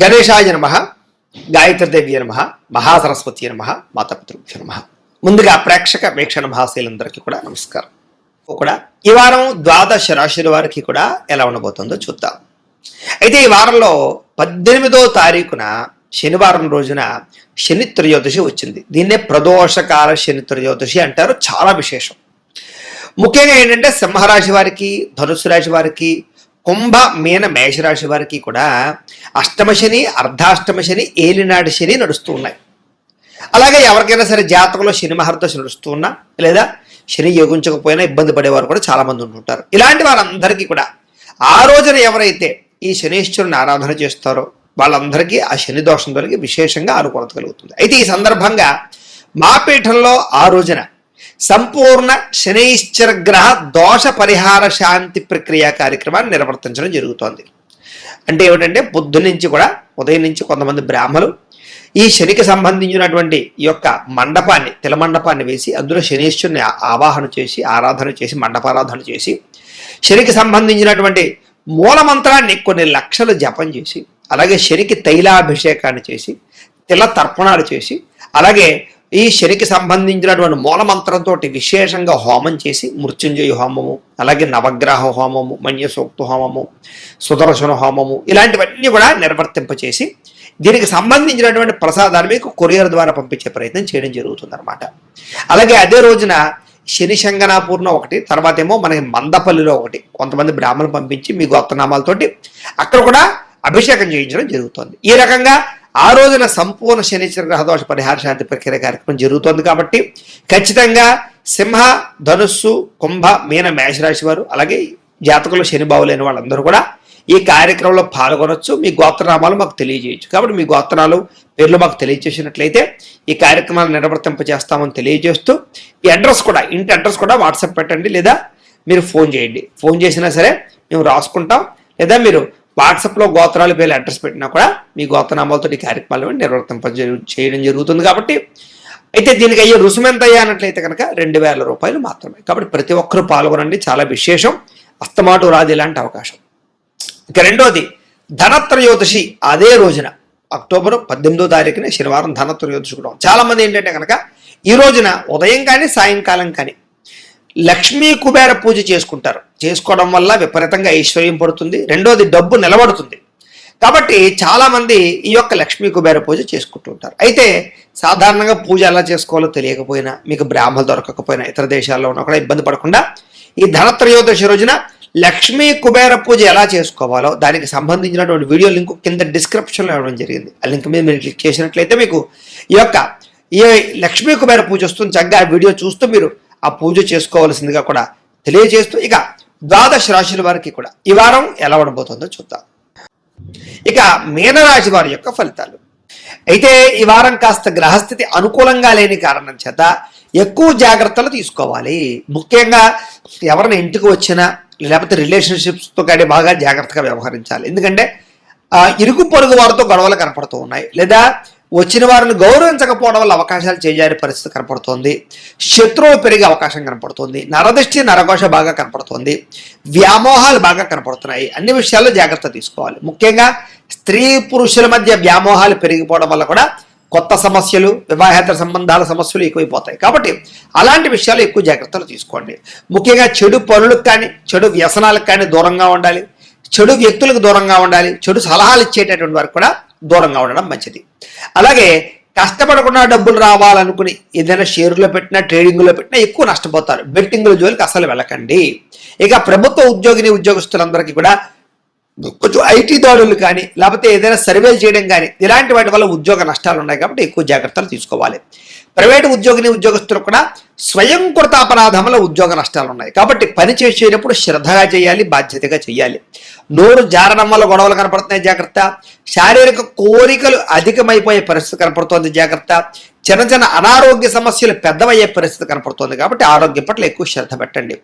గణేశాయ నమ గాయత్రిదేవి నమ మహాసరస్వతి నమ మాతాపితృభ్య నమ. ముందుగా ప్రేక్షక వీక్షణ మహాశీలందరికీ కూడా నమస్కారం. కూడా ఈ వారం ద్వాదశ రాశుల వారికి కూడా ఎలా ఉండబోతుందో చూద్దాం. అయితే ఈ వారంలో పద్దెనిమిదో తారీఖున శనివారం రోజున శని త్రయోదశి వచ్చింది. దీన్నే ప్రదోషకాల శని త్రయోదశి అంటారు చాలా విశేషం. ముఖ్యంగా ఏంటంటే సింహరాశి వారికి ధనుసు రాశి వారికి కుంభ మీన మేషరాశి వారికి కూడా అష్టమ శని అర్ధాష్టమ శని ఏలినాటి శని నడుస్తూ ఉన్నాయి. అలాగే ఎవరికైనా సరే జాతకంలో శని మహర్దశ నడుస్తూ ఉన్నా లేదా శని యోగించకపోయినా ఇబ్బంది పడేవారు కూడా చాలామంది ఉంటుంటారు ఇలాంటి వారందరికీ కూడా ఆ రోజున ఎవరైతే ఈ శనీశ్వరుని ఆరాధన చేస్తారో వాళ్ళందరికీ ఆ శని దోషం దొరికి విశేషంగా అనుకూలత కలుగుతుంది. అయితే ఈ సందర్భంగా మా పీఠంలో ఆ రోజున సంపూర్ణ శనైశ్చర గ్రహ దోష పరిహార శాంతి ప్రక్రియ కార్యక్రమాన్ని నిర్వర్తించడం జరుగుతోంది. అంటే ఏమిటంటే పొద్దు నుంచి కూడా ఉదయం నుంచి కొంతమంది బ్రాహ్మలు ఈ శనికి సంబంధించినటువంటి ఈ యొక్క మండపాన్ని తిల మండపాన్ని వేసి అందులో శనీశ్వరుని ఆవాహన చేసి ఆరాధన చేసి మండపారాధన చేసి శనికి సంబంధించినటువంటి మూలమంత్రాన్ని కొన్ని లక్షలు జపం చేసి అలాగే శనికి తైలాభిషేకాన్ని చేసి తిల తర్పణాలు చేసి అలాగే ఈ శనికి సంబంధించినటువంటి మూలమంత్రంతో విశేషంగా హోమం చేసి మృత్యుంజయ హోమము అలాగే నవగ్రహ హోమము మన్యసూక్త హోమము సుదర్శన హోమము ఇలాంటివన్నీ కూడా నిర్వర్తింపచేసి దీనికి సంబంధించినటువంటి ప్రసాదాన్ని మీకు కొరియర్ ద్వారా పంపించే ప్రయత్నం చేయడం జరుగుతుంది అనమాట అలాగే అదే రోజున శని శంగనాపూర్ణ ఒకటి తర్వాత ఏమో మనకి మందపల్లిలో ఒకటి. కొంతమంది బ్రాహ్మణులు పంపించి మీ గోత్రనామాలతోటి అక్కడ కూడా అభిషేకం చేయించడం జరుగుతుంది. ఈ రకంగా ఆ రోజున సంపూర్ణ శనిచర గ్రహదోష పరిహార శాంతి ప్రక్రియ కార్యక్రమం జరుగుతోంది కాబట్టి ఖచ్చితంగా సింహ ధనుస్సు కుంభ మీన మేషరాశి వారు అలాగే జాతకులు శని బావులైన వాళ్ళందరూ కూడా ఈ కార్యక్రమంలో పాల్గొనొచ్చు. మీ గోత్రనామాలు మాకు తెలియజేయచ్చు. కాబట్టి మీ గోత్రాలు పేర్లు మాకు తెలియజేసినట్లయితే ఈ కార్యక్రమాలు నిర్వర్తింపజేస్తామని తెలియజేస్తూ ఈ అడ్రస్ కూడా ఇంటి అడ్రస్ కూడా వాట్సాప్ పెట్టండి లేదా మీరు ఫోన్ చేయండి. ఫోన్ చేసినా సరే మేము రాసుకుంటాం లేదా మీరు వాట్సాప్లో గోత్రాలు పేర్లు అడ్రస్ పెట్టినా కూడా మీ గోత్రనామాలతో ఈ కార్యక్రమాలు నిర్వర్తింప చేయడం జరుగుతుంది కాబట్టి అయితే దీనికి అయ్యే రుసుము ఎంత అయ్యా అన్నట్లయితే కనుక రెండు వేల రూపాయలు మాత్రమే. కాబట్టి ప్రతి ఒక్కరూ పాల్గొనండి. చాలా విశేషం. అస్తమాటు రాదు ఇలాంటి అవకాశం. ఇక రెండోది ధనత్రయోదశి అదే రోజున అక్టోబర్ పద్దెనిమిదో తారీఖున శనివారం ధనత్రయోదశి కూడా. చాలా మంది ఏంటంటే కనుక ఈ రోజున ఉదయం కానీ సాయంకాలం కానీ లక్ష్మీ కుబేర పూజ చేసుకుంటారు. చేసుకోవడం వల్ల విపరీతంగా ఐశ్వర్యం పడుతుంది. రెండోది డబ్బు నిలబడుతుంది. కాబట్టి చాలామంది ఈ యొక్క లక్ష్మీ కుబేర పూజ చేసుకుంటూ ఉంటారు. అయితే సాధారణంగా పూజ ఎలా చేసుకోవాలో తెలియకపోయినా మీకు బ్రాహ్మలు దొరకకపోయినా ఇతర దేశాల్లో ఉన్న కూడా ఇబ్బంది పడకుండా ఈ ధనత్రయోదశి రోజున లక్ష్మీ కుబేర పూజ ఎలా చేసుకోవాలో దానికి సంబంధించినటువంటి వీడియో లింక్ కింద డిస్క్రిప్షన్లో ఇవ్వడం జరిగింది. ఆ లింక్ మీద మీరు క్లిక్ చేసినట్లయితే మీకు ఈ యొక్క ఏ లక్ష్మీ కుబేర పూజ వస్తుంది చక్కగా ఆ వీడియో చూస్తూ మీరు ఆ పూజ చేసుకోవాల్సిందిగా కూడా తెలియజేస్తూ ఇక ద్వాదశ రాశుల వారికి కూడా ఈ వారం ఎలా ఉండబోతుందో చూద్దాం. ఇక మీనరాశి వారి యొక్క ఫలితాలు. అయితే ఈ వారం కాస్త గ్రహస్థితి అనుకూలంగా లేని కారణం చేత ఎక్కువ జాగ్రత్తలు తీసుకోవాలి. ముఖ్యంగా ఎవరిని ఇంటికి వచ్చినా లేకపోతే రిలేషన్షిప్స్తో కానీ బాగా జాగ్రత్తగా వ్యవహరించాలి. ఎందుకంటే ఆ, ఇరుగు పొరుగు వారితో గొడవలు కనపడుతూ ఉన్నాయి. లేదా వచ్చిన వారిని గౌరవించకపోవడం వల్ల అవకాశాలు చేజారే పరిస్థితి కనపడుతోంది. శత్రువులు పెరిగే అవకాశం కనపడుతోంది. నరదృష్టి నరఘోష బాగా కనపడుతోంది. వ్యామోహాలు బాగా కనపడుతున్నాయి. అన్ని విషయాల్లో జాగ్రత్త తీసుకోవాలి. ముఖ్యంగా స్త్రీ పురుషుల మధ్య వ్యామోహాలు పెరిగిపోవడం వల్ల కూడా కొత్త సమస్యలు వివాహేతర సంబంధాల సమస్యలు ఎక్కువైపోతాయి. కాబట్టి అలాంటి విషయాలు ఎక్కువ జాగ్రత్తలు తీసుకోండి. ముఖ్యంగా చెడు పనులకు కానీ చెడు వ్యసనాలకు కానీ దూరంగా ఉండాలి. చెడు వ్యక్తులకు దూరంగా ఉండాలి. చెడు సలహాలు ఇచ్చేటటువంటి వారికి కూడా దూరంగా ఉండడం మంచిది. అలాగే కష్టపడకుండా డబ్బులు రావాలనుకుని ఏదైనా షేర్లో పెట్టినా ట్రేడింగ్లో పెట్టినా ఎక్కువ నష్టపోతారు. బెట్టింగ్ల జోలికి అసలు వెళ్ళకండి. ఇక ప్రభుత్వ ఉద్యోగిని ఉద్యోగస్తులందరికీ కూడా కొంచెం ఐటీ దాడులు కానీ లేకపోతే ఏదైనా సర్వేలు చేయడం కానీ ఇలాంటి వాటి వల్ల ఉద్యోగ నష్టాలు ఉన్నాయి కాబట్టి ఎక్కువ జాగ్రత్తలు తీసుకోవాలి. ప్రైవేటు ఉద్యోగిని ఉద్యోగస్తులు కూడా స్వయం కృత అపరాధముల ఉద్యోగ నష్టాలు ఉన్నాయి. కాబట్టి పని చేసేటప్పుడు శ్రద్ధగా చేయాలి బాధ్యతగా చేయాలి. నోరు జారడం వల్ల గొడవలు కనపడుతున్నాయి జాగ్రత్త. శారీరక కోరికలు అధికమైపోయే పరిస్థితి కనపడుతోంది జాగ్రత్త. చిన్న చిన్న అనారోగ్య సమస్యలు పెద్దవయ్యే పరిస్థితి కనపడుతోంది కాబట్టి ఆరోగ్యం పట్ల ఎక్కువ శ్రద్ధ పెట్టండి.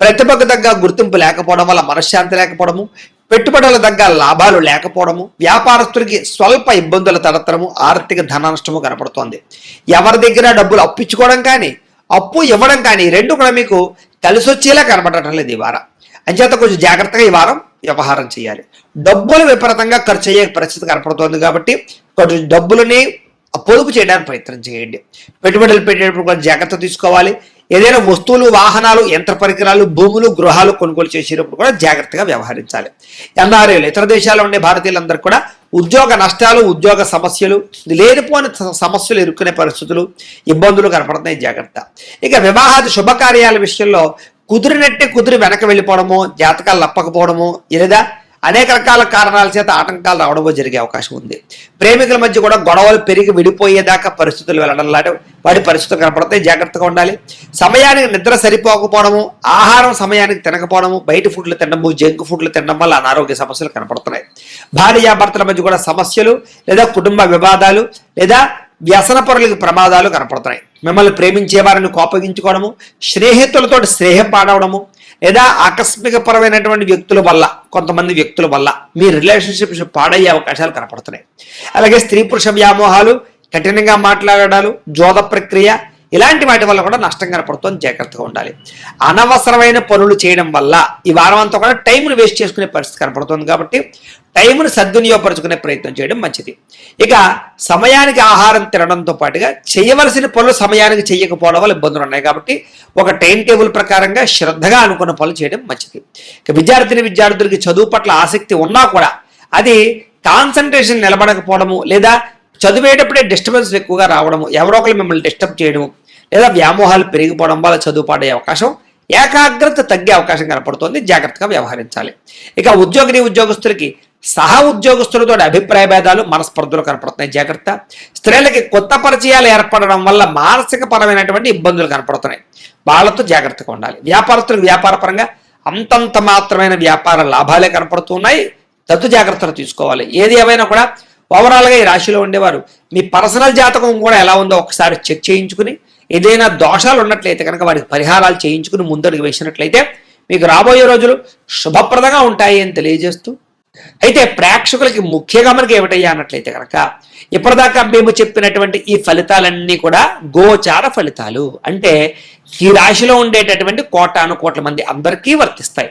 ప్రతిభకు తగ్గ గుర్తింపు లేకపోవడం వల్ల మనశ్శాంతి లేకపోవడము పెట్టుబడుల తగ్గ లాభాలు లేకపోవడము వ్యాపారస్తులకి స్వల్ప ఇబ్బందుల తడతరము ఆర్థిక ధన నష్టము కనపడుతోంది. ఎవరి దగ్గర డబ్బులు అప్పించుకోవడం కానీ అప్పు ఇవ్వడం కానీ రెండు కూడా మీకు కలిసొచ్చేలా కనపడటం లేదు ఈ వారం. అంచేత కొంచెం జాగ్రత్తగా ఈ వారం వ్యవహారం చేయాలి. డబ్బులు విపరీతంగా ఖర్చు అయ్యే పరిస్థితి కనపడుతోంది కాబట్టి కొంచెం డబ్బులని పొదుపు చేయడానికి ప్రయత్నం చేయండి. పెట్టుబడులు పెట్టేటప్పుడు కొంచెం జాగ్రత్త తీసుకోవాలి. ఏదైనా వస్తువులు వాహనాలు యంత్ర పరికరాలు భూములు గృహాలు కొనుగోలు చేసేటప్పుడు కూడా జాగ్రత్తగా వ్యవహరించాలి. ఎన్ఆర్ఐలు ఇతర దేశాల్లో ఉండే భారతీయులందరూ కూడా ఉద్యోగ నష్టాలు ఉద్యోగ సమస్యలు లేనిపోని సమస్యలు ఎదుర్కొనే పరిస్థితులు ఇబ్బందులు కనపడుతున్నాయి. జాగ్రత్త. ఇక వివాహాది శుభకార్యాల విషయంలో కుదిరినట్టే కుదిరి వెనక వెళ్ళిపోవడము జాతకాలు లప్పకపోవడము లేదా అనేక రకాల కారణాల చేత ఆటంకాలు రావడమో జరిగే అవకాశం ఉంది. ప్రేమికుల మధ్య కూడా గొడవలు పెరిగి విడిపోయేదాకా పరిస్థితులు వెళ్ళడం లాంటి వాటి పరిస్థితులు కనపడతాయి. జాగ్రత్తగా ఉండాలి. సమయానికి నిద్ర సరిపోకపోవడము ఆహారం సమయానికి తినకపోవడము బయట ఫుడ్లు తినడము జంక్ ఫుడ్లు తినడం వల్ల అనారోగ్య సమస్యలు కనపడుతున్నాయి. భార్యాభర్తల మధ్య కూడా సమస్యలు లేదా కుటుంబ వివాదాలు లేదా వ్యసన పరులకు ప్రమాదాలు కనపడుతున్నాయి. మిమ్మల్ని ప్రేమించే వారిని కోపగించుకోవడము స్నేహితులతో స్నేహం పాడవడము లేదా ఆకస్మిక పరమైనటువంటి వ్యక్తుల వల్ల కొంతమంది వ్యక్తుల వల్ల మీ రిలేషన్షిప్స్ పాడయ్యే అవకాశాలు కనపడుతున్నాయి. అలాగే స్త్రీ పురుష వ్యామోహాలు కఠినంగా మాట్లాడడాలు జోద ప్రక్రియ ఇలాంటి వాటి వల్ల కూడా నష్టం కనపడుతుంది జాగ్రత్తగా ఉండాలి. అనవసరమైన పనులు చేయడం వల్ల ఈ వారం అంతా కూడా టైంను వేస్ట్ చేసుకునే పరిస్థితి కనపడుతుంది కాబట్టి టైంను సద్వినియోగపరచుకునే ప్రయత్నం చేయడం మంచిది. ఇక సమయానికి ఆహారం తినడంతో పాటుగా చేయవలసిన పనులు సమయానికి చేయకపోవడం వల్ల ఇబ్బందులు ఉన్నాయి కాబట్టి ఒక టైం టేబుల్ ప్రకారంగా శ్రద్ధగా అనుకున్న పనులు చేయడం మంచిది. ఇక విద్యార్థిని విద్యార్థులకి చదువు పట్ల ఆసక్తి ఉన్నా కూడా అది కాన్సన్ట్రేషన్ నిలబడకపోవడము లేదా చదివేటప్పుడే డిస్టర్బెన్స్ ఎక్కువగా రావడము ఎవరో ఒకరు మిమ్మల్ని డిస్టర్బ్ చేయడం లేదా వ్యామోహాలు పెరిగిపోవడం వల్ల చదువు పాడే అవకాశం ఏకాగ్రత తగ్గే అవకాశం కనపడుతోంది. జాగ్రత్తగా వ్యవహరించాలి. ఇక ఉద్యోగిని ఉద్యోగస్తులకి సహ ఉద్యోగస్తులతో అభిప్రాయ భేదాలు మనస్పర్ధలు కనపడుతున్నాయి. జాగ్రత్త. స్త్రీలకి కొత్త పరిచయాలు ఏర్పడడం వల్ల మానసిక పరమైనటువంటి ఇబ్బందులు కనపడుతున్నాయి. వాళ్ళతో జాగ్రత్తగా ఉండాలి. వ్యాపారస్తులకు వ్యాపారపరంగా అంతంత మాత్రమైన వ్యాపార లాభాలే కనపడుతున్నాయి. తత్తు జాగ్రత్తలు తీసుకోవాలి. ఏది ఏమైనా కూడా ఓవరాల్గా ఈ రాశిలో ఉండేవారు. మీ పర్సనల్ జాతకం కూడా ఎలా ఉందో ఒకసారి చెక్ చేయించుకుని ఏదైనా దోషాలు ఉన్నట్లయితే కనుక వారికి పరిహారాలు చేయించుకుని ముందడుగు వేసినట్లయితే మీకు రాబోయే రోజులు శుభప్రదంగా ఉంటాయి అని తెలియజేస్తూ అయితే ప్రేక్షకులకి ముఖ్యంగా మనకి ఏమిటయ్యా అన్నట్లయితే కనుక ఇప్పటిదాకా మేము చెప్పినటువంటి ఈ ఫలితాలన్నీ కూడా గోచార ఫలితాలు. అంటే ఈ రాశిలో ఉండేటటువంటి కోటాను కోట్ల మంది అందరికీ వర్తిస్తాయి.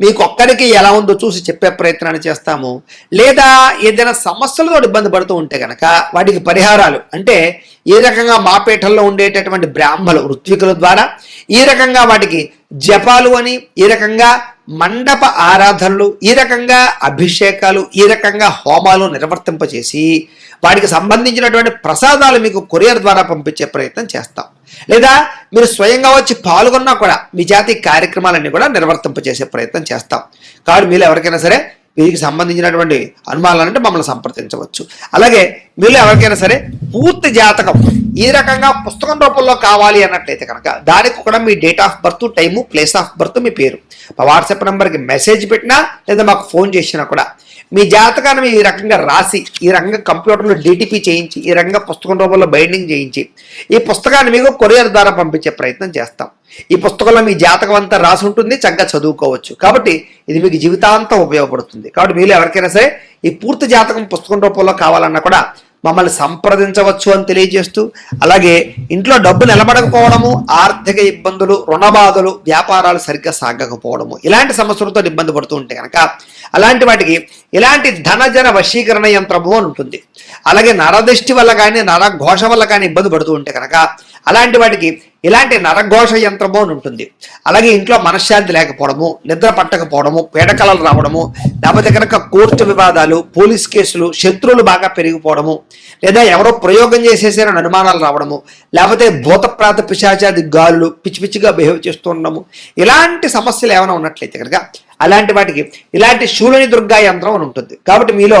మీకు ఒక్కరికి ఎలా ఉందో చూసి చెప్పే ప్రయత్నాన్ని చేస్తాము. లేదా ఏదైనా సమస్యలతో ఇబ్బంది పడుతూ ఉంటే కనుక వాటికి పరిహారాలు. అంటే ఏ రకంగా మాపేటల్లో ఉండేటటువంటి బ్రాహ్మలు ఋత్వికుల ద్వారా ఈ రకంగా వాటికి జపాలు అని ఈ రకంగా మండప ఆరాధనలు ఈ రకంగా అభిషేకాలు ఈ రకంగా హోమాలు నిర్వర్తింపచేసి వాటికి సంబంధించినటువంటి ప్రసాదాలు మీకు కొరియర్ ద్వారా పంపించే ప్రయత్నం చేస్తాం. లేదా మీరు స్వయంగా వచ్చి పాల్గొన్నా కూడా మీ జాతి కార్యక్రమాలన్నీ కూడా నిర్వర్తింపజేసే ప్రయత్నం చేస్తాం. కాబట్టి మీరు ఎవరికైనా సరే వీరికి సంబంధించినటువంటి అనుమానాలంటే మమ్మల్ని సంప్రదించవచ్చు. అలాగే మీరు ఎవరికైనా సరే పూర్తి జాతకం ఈ రకంగా పుస్తకం రూపంలో కావాలి అన్నట్లయితే కనుక దానికి కూడా మీ date of birth time place of birth మీ పేరు. మా వాట్సాప్ నెంబర్కి మెసేజ్ పెట్టినా లేదా మాకు ఫోన్ చేసినా కూడా మీ జాతకాన్ని ఈ రకంగా రాసి ఈ రకంగా కంప్యూటర్లో డీటీపీ చేయించి ఈ రకంగా పుస్తకం రూపంలో బైండింగ్ చేయించి ఈ పుస్తకాన్ని మీకు కొరియర్ ద్వారా పంపించే ప్రయత్నం చేస్తాం. ఈ పుస్తకంలో మీ జాతకం అంతా రాసి ఉంటుంది చక్కగా చదువుకోవచ్చు. కాబట్టి ఇది మీకు జీవితాంతం ఉపయోగపడుతుంది. కాబట్టి మీరు ఎవరికైనా సరే ఈ పూర్తి జాతకం పుస్తకం రూపంలో కావాలన్నా కూడా మమ్మల్ని సంప్రదించవచ్చు అని తెలియజేస్తూ అలాగే ఇంట్లో డబ్బు నిలబడకపోవడము ఆర్థిక ఇబ్బందులు రుణబాధలు వ్యాపారాలు సరిగ్గా సాగకపోవడము ఇలాంటి సమస్యలతో ఇబ్బంది పడుతూ ఉంటే కనుక అలాంటి వాటికి ఇలాంటి ధనజన వశీకరణ యంత్రము అని ఉంటుంది. అలాగే నరదృష్టి వల్ల కానీ నరఘోష వల్ల కానీ ఇబ్బంది పడుతూ ఉంటే కనుక అలాంటి వాటికి ఇలాంటి నరఘోష యంత్రము అని ఉంటుంది. అలాగే ఇంట్లో మనశ్శాంతి లేకపోవడము నిద్ర పట్టకపోవడము పీడకలలు రావడము లేకపోతే కనుక కోర్టు వివాదాలు పోలీస్ కేసులు శత్రువులు బాగా పెరిగిపోవడము లేదా ఎవరో ప్రయోగం చేసేసారని అనుమానాలు రావడము లేకపోతే భూతప్రాత పిశాచాది గాలులు పిచ్చి పిచ్చిగా బిహేవ్ చేస్తుండము ఇలాంటి సమస్యలు ఏమైనా ఉన్నట్లయితే కనుక అలాంటి వాటికి ఇలాంటి శూలని దుర్గా యంత్రం అని ఉంటుంది. కాబట్టి మీలో